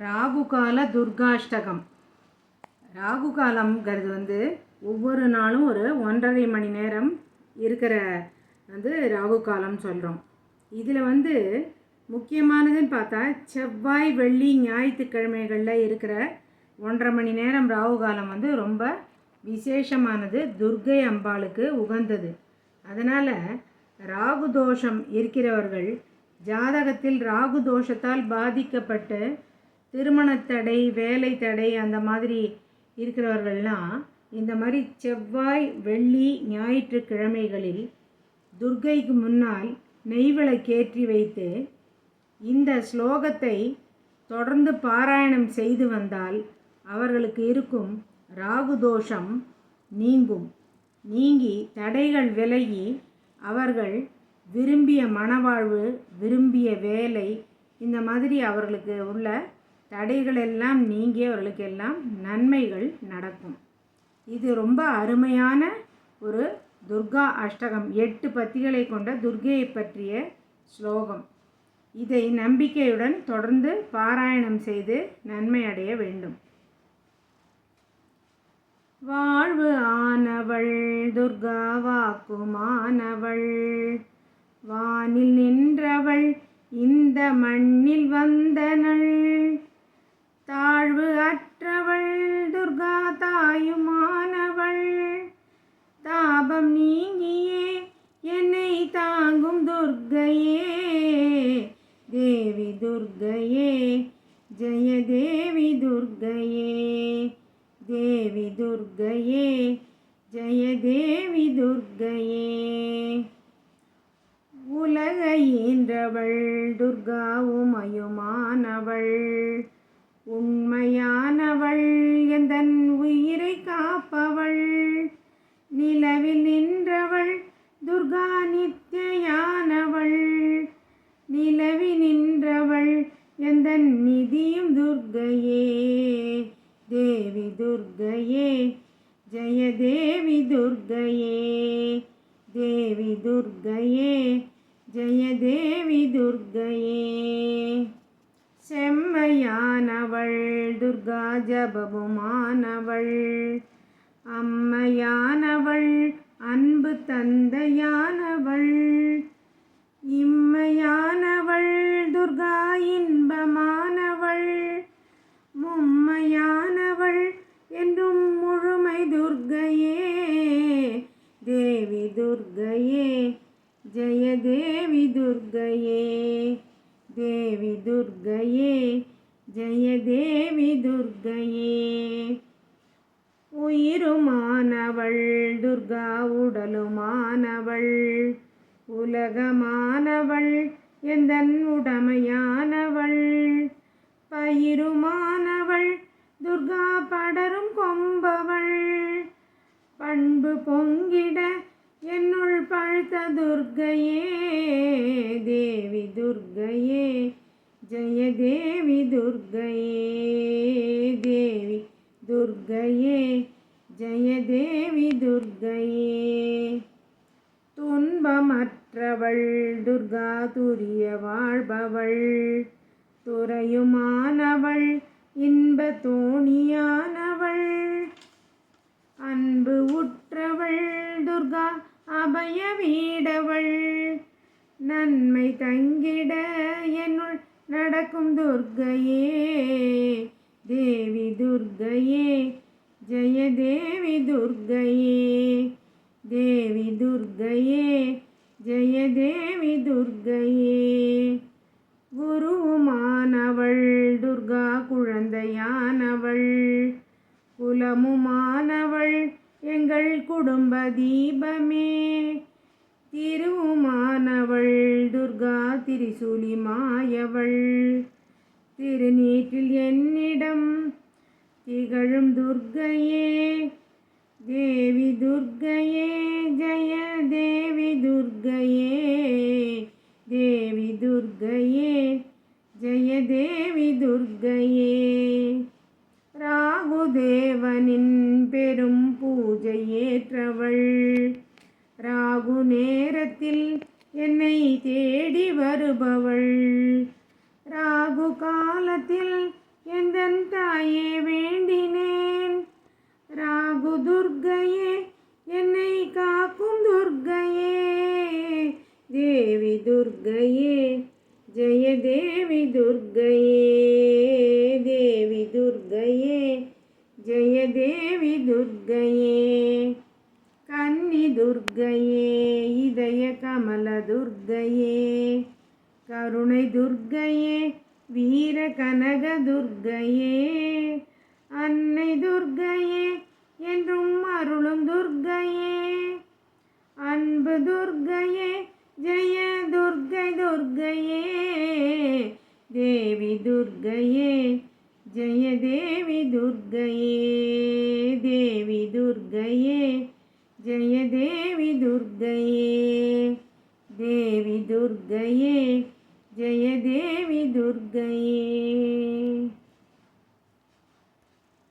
ராகுகால துர்காஷ்டகம். ராகுகாலம்ங்கிறது வந்து ஒவ்வொரு நாளும் ஒரு ஒன்றரை மணி நேரம் இருக்கிற வந்து ராகுகாலம் சொல்கிறோம் இதில் வந்து முக்கியமானதுன்னு பார்த்தா செவ்வாய் வெள்ளி ஞாயிற்றுக்கிழமைகளில் இருக்கிற ஒன்றரை மணி நேரம் ராகுகாலம் வந்து ரொம்ப விசேஷமானது. துர்க்கை அம்பாளுக்கு உகந்தது. அதனால் ராகு தோஷம் இருக்கிறவர்கள் ஜாதகத்தில் ராகு தோஷத்தால் பாதிக்கப்பட்டு திருமணத்தடை வேலை தடை அந்த மாதிரி இருக்கிறவர்கள்லாம் இந்த மாதிரி செவ்வாய் வெள்ளி ஞாயிற்றுக்கிழமைகளில் துர்க்கைக்கு முன்னால் நெய்விளக்கேற்றி வைத்து இந்த ஸ்லோகத்தை தொடர்ந்து பாராயணம் செய்து வந்தால் அவர்களுக்கு இருக்கும் ராகு தோஷம் நீங்கும். நீங்கி தடைகள் விலகி அவர்கள் விரும்பிய மனவாழ்வு விரும்பிய வேலை இந்த மாதிரி அவர்களுக்கு உள்ள தடைகள் எல்லாம் நீங்கியவர்களுக்கு எல்லாம் நன்மைகள் நடக்கும். இது ரொம்ப அருமையான ஒரு துர்கா அஷ்டகம் எட்டு பத்திகளை கொண்ட துர்கையை பற்றிய ஸ்லோகம். இதை நம்பிக்கையுடன் தொடர்ந்து பாராயணம் செய்து நன்மை அடைய வேண்டும். வாழ்வு ஆனவள் துர்கா வாக்குமானவள். வானில் நின்றவள் இந்த மண்ணில் வந்தனள். தாயுமானவள் தாபம் நீங்கியே என்னை தாங்கும் துர்கையே தேவி துர்கையே ஜெய தேவி துர்கையே தேவி துர்கையே ஜெய தேவி துர்கையே உலக ஈன்றவள் துர்கா உமையுமானவள் உண்மையானவள். ஜய தேவி துர்கையே தேவி துர்கையே ஜய தேவி துர்கையே. செம்மையானவள் துர்கா ஜபபுமானவள் அம்மையானவள் அன்பு தந்தையானவள் இம்மையானவள் துர்கா தேவி துர்கையே தேவி துர்கையே ஜெய தேவி துர்கையே. உயிருமானவள் துர்கா உடலுமானவள் உலகமானவள் எந்தன் உடமையானவள். பயிருமானவள் துர்கா படரும் கொம்பவள். பண்பு பொங்கிட வாழ்த்த துர்கையே தேவி துர்கையே ஜய தேவி துர்கையே தேவி துர்கையே ஜய தேவி துர்கையே துன்பமற்றவள் துர்கா துரிய வாழ்பவள் துறையுமானவள் இன்ப தோணியானவள் அன்பு உற்றவள் துர்கா அபய வீடவள் நன்மை தங்கிட என்னுள் நடக்கும் துர்கையே தேவி துர்கையே ஜெய தேவி துர்க்கையே. தேவி துர்க்கையே. ஜெய தேவி துர்க்கையே. குருவுமானவள் துர்கா குழந்தையானவள். குலமுமானவள் எங்கள் குடும்ப தீபமே. திருவுமானவள் துர்கா திரிசூலி மாயவள். திருநீற்றில் என்னிடம் திகழும் துர்கையே. தேவி துர்கையே ஜெய தேவி துர்கையே. நேரத்தில் என்னை தேடி வருபவள். ராகு காலத்தில் எந்தன் தாயே வேண்டினேன்? ராகு துர்கையே என்னை காக்கும் துர்கையே. தேவி துர்கையே ஜெய தேவி துர்கையே. தேவி துர்கையே ஜெய தேவி துர்கையே. கன்னி துர்கையே துர்கையே கருணை துர்கையே வீர கனக துர்கையே அன்னை துர்கையே என்றும் அருளும் துர்கையே. அன்பு துர்கையே ஜெய துர்கை துர்கையே தேவி துர்கையே ஜெய தேவி துர்கையே தேவி துர்கையே ஜெய தேவி துர்கையே. தேவி துர்க்கையே ஜெய தேவி துர்க்கையே